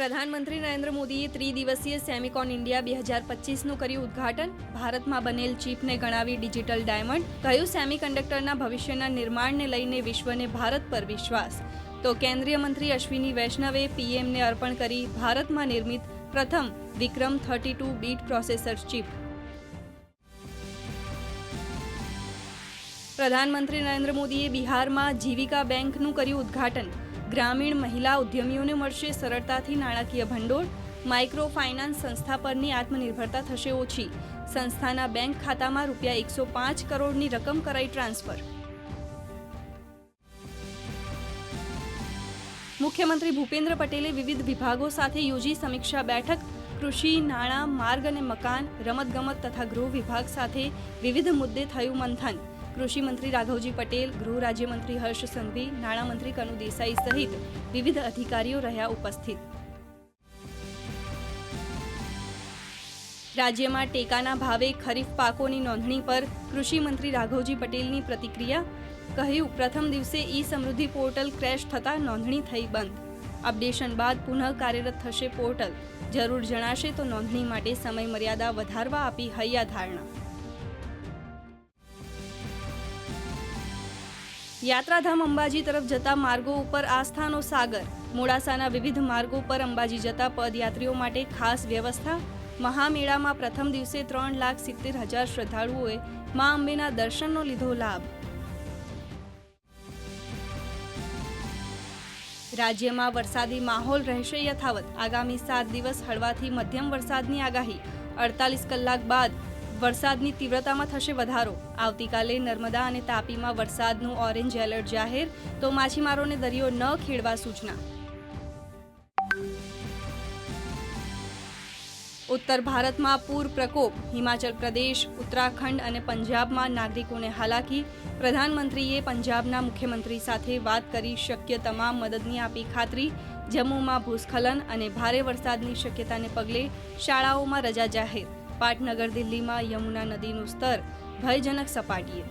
પ્રધાનમંત્રી નરેન્દ્ર મોદીએ ત્રિદિવસીય સેમિકોન ઇન્ડિયા બે હજાર પચીસનું કર્યું ઉદ્ઘાટન. ભારતમાં બનેલ ચીપને ગણાવી ડિજિટલ ડાયમંડ, કહ્યું સેમિકન્ડક્ટરના ભવિષ્યના નિર્માણને લઈને વિશ્વને ભારત પર વિશ્વાસ. તો કેન્દ્રીય મંત્રી અશ્વિની વૈષ્ણવે પીએમને અર્પણ કરી ભારતમાં નિર્મિત પ્રથમ Vikram thirty two bit processor chip. પ્રધાનમંત્રી નરેન્દ્ર મોદીએ બિહારમાં જીવિકા બેંકનું કર્યું ઉદ્ઘાટન. ગ્રામીણ મહિલા ઉદ્યમીઓને મળશે સરળતાથી નાણાકીય ભંડોળ માઇક્રો ફાઇનાન્સ સંસ્થા પરની આત્મનિર્ભરતા થશે ઓછી. સંસ્થાના બેંક ખાતામાં રૂપિયા એકસો પાંચ કરોડની રકમ કરાઈ ટ્રાન્સફર. મુખ્યમંત્રી ભૂપેન્દ્ર પટેલે વિવિધ વિભાગો સાથે યોજી સમીક્ષા બેઠક. કૃષિ, નાણાં, માર્ગ અને મકાન, રમતગમત તથા ગૃહ વિભાગ સાથે વિવિધ મુદ્દે થયું મંથન. કૃષિ મંત્રી રાઘવજી પટેલ, ગૃહ રાજ્યમંત્રી હર્ષ સંઘવી, નાણામંત્રી કનુ દેસાઈ સહિત વિવિધ અધિકારીઓ રહ્યા ઉપસ્થિત. રાજ્યમાં ટેકાના ભાવે ખરીફ પાકોની નોંધણી પર કૃષિ મંત્રી રાઘવજી પટેલની પ્રતિક્રિયા. કહ્યું, પ્રથમ દિવસે ઈ સમૃદ્ધિ પોર્ટલ ક્રેશ થતાં નોંધણી થઈ બંધ. અપડેશન બાદ પુનઃ કાર્યરત થશે પોર્ટલ. જરૂર જણાશે તો નોંધણી માટે સમય મર્યાદા વધારવા આપી હૈયા યાત્રાધામ અંબાજી તરફ જતા માર્ગો ઉપર આસ્થાનો સાગર. મોડાસાના વિવિધ માર્ગો પર અંબાજી જતા પદયાત્રીઓ માટે ખાસ વ્યવસ્થા. મહામેળામાં પ્રથમ દિવસે ત્રણ લાખ સિત્તેર હજાર શ્રદ્ધાળુઓએ મા અંબેના દર્શનનો લીધો લાભ. રાજ્યમાં વરસાદી માહોલ રહેશે યથાવત. આગામી સાત દિવસ હળવાથી મધ્યમ વરસાદની આગાહી. અડતાલીસ કલાક બાદ વરસાદની તીવ્રતામાં થશે વધારો. આવતીકાલે નર્મદા અને તાપીમાં વરસાદનું ઓરેન્જ એલર્ટ જાહેર, તો માછીમારોને દરિયો ન ખેડવા સૂચના. ઉત્તર ભારતમાં પૂર પ્રકોપ. હિમાચલ પ્રદેશ, ઉત્તરાખંડ અને પંજાબમાં નાગરિકોને હાલાકી. પ્રધાનમંત્રીએ પંજાબના મુખ્યમંત્રી સાથે વાત કરી શક્ય તમામ મદદની આપી ખાતરી. જમ્મુમાં ભૂસ્ખલન અને ભારે વરસાદની શક્યતાને પગલે શાળાઓમાં રજા જાહેર. પાટનગર દિલ્હીમાં યમુના નદીનું સ્તર ભયજનક સપાટીએ.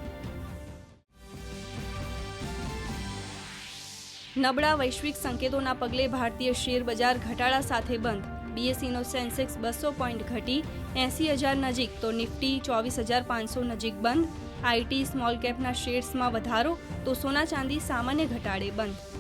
નબળા વૈશ્વિક સંકેતોના પગલે ભારતીય શેર બજાર ઘટાડા સાથે બંધ. બીએસસીનો સેન્સેક્સ બસો પોઈન્ટ ઘટી એંસી હજાર નજીક, તો નિફ્ટી ચોવીસ હજાર પાંચસો નજીક બંધ. આઈટી સ્મોલ કેપના શેર્સમાં વધારો, તો સોના ચાંદી સામાન્ય ઘટાડે બંધ.